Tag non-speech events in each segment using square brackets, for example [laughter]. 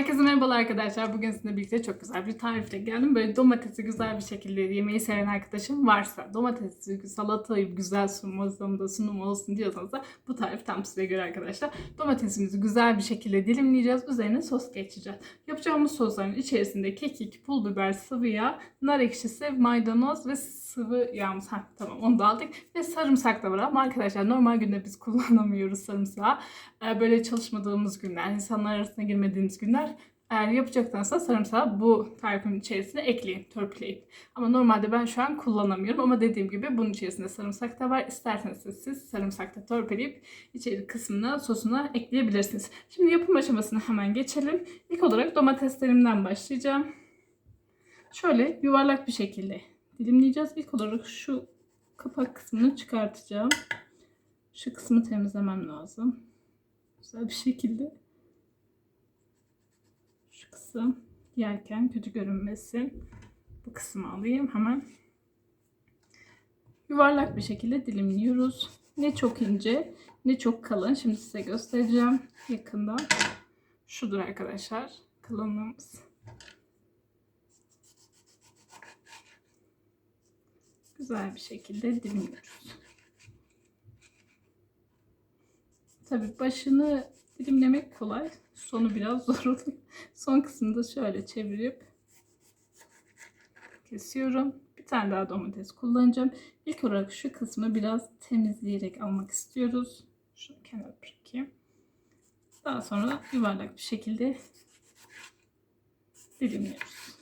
Herkese merhabalar arkadaşlar. Bugün sizinle birlikte çok güzel bir tarifle geldim. Böyle domatesi güzel bir şekilde yemeği seven arkadaşım varsa, domatesi, salatayı güzel sunmasında sunum olsun diyorsanız da bu tarif tam size göre arkadaşlar. Domatesimizi güzel bir şekilde dilimleyeceğiz. Üzerine sos geçeceğiz. Yapacağımız sosların içerisinde kekik, pul biber, sıvı yağ, nar ekşisi, maydanoz ve sıvı yağımız. Heh, tamam onu da aldık. Ve sarımsak da var ama arkadaşlar normal günde biz [laughs] kullanamıyoruz sarımsağı. Ee, Böyle çalışmadığımız günler, insanlar arasına girmediğimiz günler eğer yapacaktansa sarımsağı bu tarifin içerisine ekleyin, törpüleyin. Ama normalde ben şu an kullanamıyorum ama dediğim gibi bunun içerisinde sarımsak da var. İsterseniz siz sarımsak da törpüleyip içeri kısmına, sosuna ekleyebilirsiniz. Şimdi yapım aşamasına hemen geçelim. İlk olarak domateslerimden başlayacağım. Şöyle yuvarlak bir şekilde dilimleyeceğiz. İlk olarak şu kapak kısmını çıkartacağım. Şu kısmı temizlemem lazım. Güzel bir şekilde. Şu kısım yerken kötü görünmesin. Bu kısmı alayım hemen. Yuvarlak bir şekilde dilimliyoruz. Ne çok ince ne çok kalın. Şimdi size göstereceğim yakından. Şudur arkadaşlar kalınlığımız. Güzel bir şekilde dilimliyoruz. Tabii başını dilimlemek kolay. Sonu biraz [laughs] zor oluyor. Son kısmında şöyle çevirip kesiyorum. Bir tane daha domates kullanacağım. İlk olarak şu kısmı biraz temizleyerek almak istiyoruz. Şunu kenara bırakayım. Daha sonra yuvarlak bir şekilde dilimliyoruz.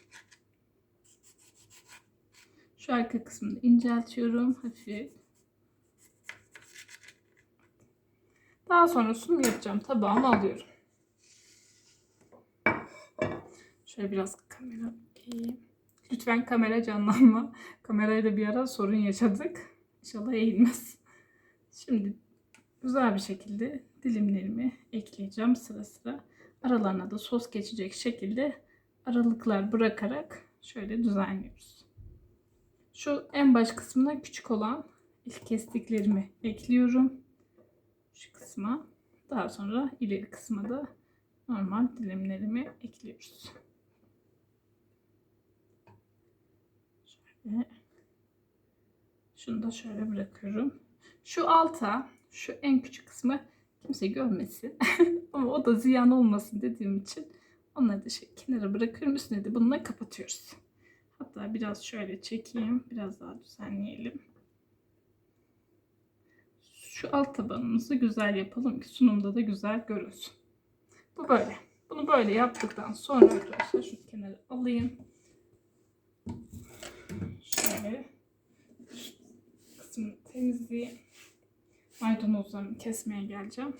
Şu arka kısmını inceltiyorum hafif. Daha sonra sunum yapacağım. Tabağıma alıyorum. Şöyle biraz kamera eğeyim. Lütfen kamera canlanma. [laughs] Kamerayla bir ara sorun yaşadık. İnşallah eğilmez. Şimdi güzel bir şekilde dilimlerimi ekleyeceğim sıra sıra. Aralarına da sos geçecek şekilde aralıklar bırakarak şöyle düzenliyoruz. Şu en baş kısmına küçük olan ilk kestiklerimi ekliyorum şu kısma. Daha sonra ileri kısma da normal dilimlerimi ekliyoruz. Şöyle. Şunu da şöyle bırakıyorum. Şu alta, şu en küçük kısmı kimse görmesin. [laughs] Ama o da ziyan olmasın dediğim için onları da şey kenara bırakıyorum. Üstüne de bununla kapatıyoruz. Hatta biraz şöyle çekeyim. Biraz daha düzenleyelim şu alt tabanımızı güzel yapalım ki sunumda da güzel görünsün. Bu böyle. Bunu böyle yaptıktan sonra arkadaşlar şu kenara alayım. Şöyle şu kısmını temizleyeyim. Maydanozlarımı kesmeye geleceğim.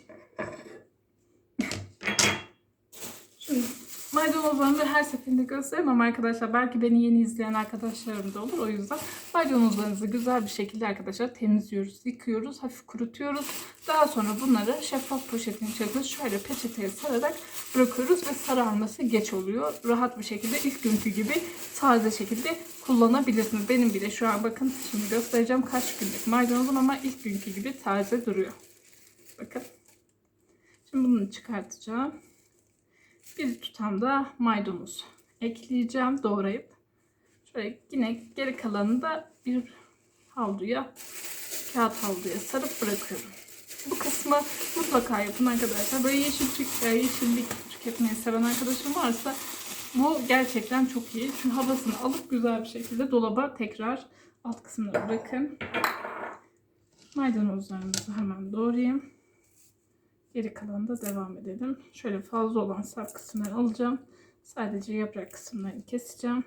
Şimdi maydanozlarımı her seferinde gösteremem arkadaşlar. Belki beni yeni izleyen arkadaşlarım da olur. O yüzden maydanozlarınızı güzel bir şekilde arkadaşlar temizliyoruz, yıkıyoruz, hafif kurutuyoruz. Daha sonra bunları şeffaf poşetin içerisine şöyle peçeteye sararak bırakıyoruz ve sararması geç oluyor. Rahat bir şekilde ilk günkü gibi taze şekilde kullanabilirsiniz. Benim bile şu an bakın şimdi göstereceğim kaç günlük maydanozum ama ilk günkü gibi taze duruyor. Bakın. Şimdi bunu çıkartacağım. Bir tutam da maydanoz ekleyeceğim doğrayıp. Şöyle yine geri kalanını da bir havluya, kağıt havluya sarıp bırakıyorum. Bu kısmı mutlaka yapın arkadaşlar. Böyle yeşil, yeşillik tüketmeyi seven arkadaşım varsa bu gerçekten çok iyi. Çünkü havasını alıp güzel bir şekilde dolaba tekrar alt kısmına bırakın. Maydanozlarımızı hemen doğrayayım. Geri kalanında devam edelim. Şöyle fazla olan sap kısımları alacağım. Sadece yaprak kısımlarını keseceğim.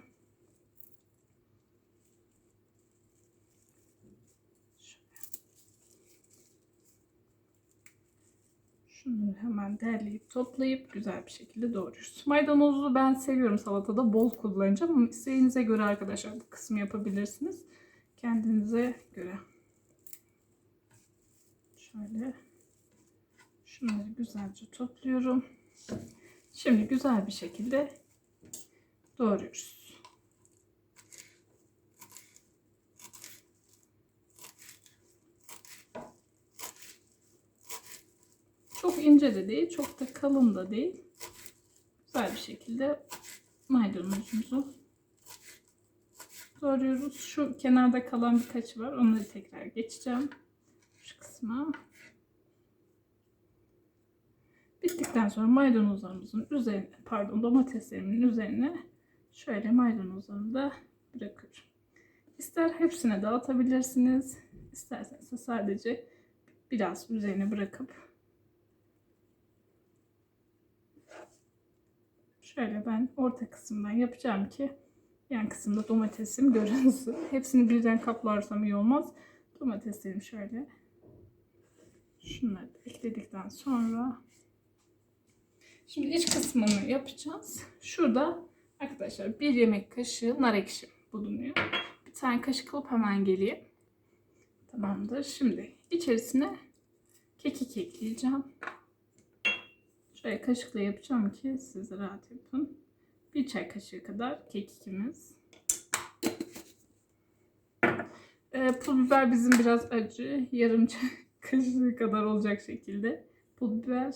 Şunları hemen derleyip toplayıp güzel bir şekilde doğruyoruz. Maydanozu ben seviyorum salatada bol kullanacağım ama isteğinize göre arkadaşlar bu kısmı yapabilirsiniz. Kendinize göre. Şöyle Şunları güzelce topluyorum. Şimdi güzel bir şekilde doğruyoruz. Çok ince de değil, çok da kalın da değil. güzel bir şekilde maydanozumuzu doğruyoruz. Şu kenarda kalan birkaç var. Onları tekrar geçeceğim. Şu kısma. Bittikten sonra maydanozlarımızın üzerine, pardon domateslerimin üzerine şöyle maydanozlarımı da bırakıyorum. İster hepsine dağıtabilirsiniz. İsterseniz de sadece biraz üzerine bırakıp şöyle ben orta kısımdan yapacağım ki yan kısımda domatesim görünsün. [laughs] Hepsini birden kaplarsam iyi olmaz. Domateslerimi şöyle şunları ekledikten sonra şimdi iç kısmını yapacağız. Şurada arkadaşlar bir yemek kaşığı nar ekşi bulunuyor. Bir tane kaşık alıp hemen geleyim. Tamamdır. Şimdi içerisine kekik ekleyeceğim. Şöyle kaşıkla yapacağım ki siz rahat yapın. Bir çay kaşığı kadar kekikimiz. Ee, pul biber bizim biraz acı. Yarım [laughs] çay kaşığı kadar olacak şekilde. Pul biber.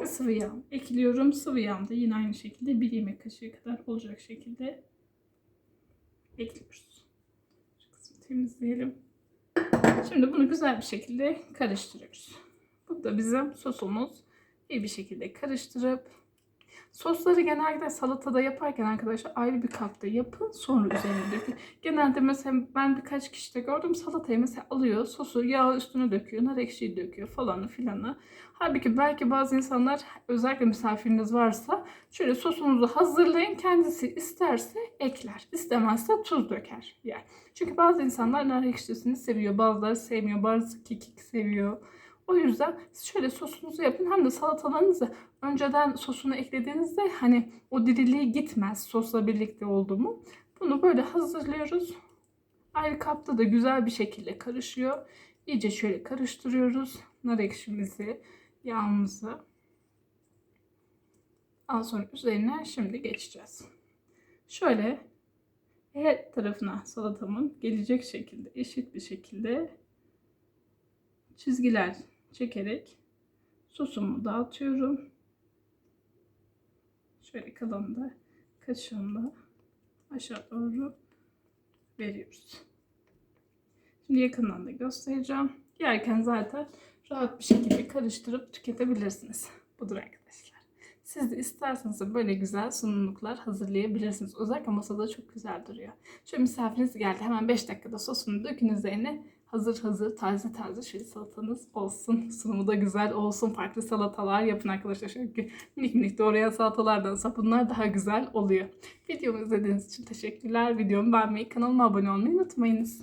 Ve sıvı yağ ekliyorum. Sıvı yağ da yine aynı şekilde bir yemek kaşığı kadar olacak şekilde ekliyoruz. Şu kısmı temizleyelim. Şimdi bunu güzel bir şekilde karıştırıyoruz. Bu da bizim sosumuz. İyi bir şekilde karıştırıp sosları genelde salatada yaparken arkadaşlar ayrı bir kapta yapın sonra üzerine dökün. Genelde mesela ben birkaç kişide gördüm salatayı mesela alıyor sosu yağ üstüne döküyor nar ekşiyi döküyor falanı filanı. Halbuki belki bazı insanlar özellikle misafiriniz varsa şöyle sosunuzu hazırlayın kendisi isterse ekler istemezse tuz döker yer. Çünkü bazı insanlar nar ekşisini seviyor bazıları sevmiyor bazı kekik seviyor. O yüzden şöyle sosunuzu yapın hem de salatalarınızı önceden sosunu eklediğinizde hani o diriliği gitmez sosla birlikte oldu mu. Bunu böyle hazırlıyoruz. Ayrı kapta da güzel bir şekilde karışıyor. İyice şöyle karıştırıyoruz. Nar ekşimizi, yağımızı. Daha sonra üzerine şimdi geçeceğiz. Şöyle her tarafına salatamın gelecek şekilde eşit bir şekilde çizgiler çekerek sosumu dağıtıyorum. Şöyle kalanı da kaşığımla aşağı doğru veriyoruz. Şimdi yakından da göstereceğim. Yerken zaten rahat bir şekilde karıştırıp tüketebilirsiniz. Budur arkadaşlar. Siz de isterseniz böyle güzel sunumluklar hazırlayabilirsiniz. Özellikle masada çok güzel duruyor. Şöyle misafiriniz geldi. Hemen 5 dakikada sosunu dökün üzerine. Hazır hazır taze taze şöyle salatanız olsun. Sunumu da güzel olsun. Farklı salatalar yapın arkadaşlar. Şöyle minik minik doğrayan salatalardansa bunlar daha güzel oluyor. Videomu izlediğiniz için teşekkürler. Videomu beğenmeyi, kanalıma abone olmayı unutmayınız.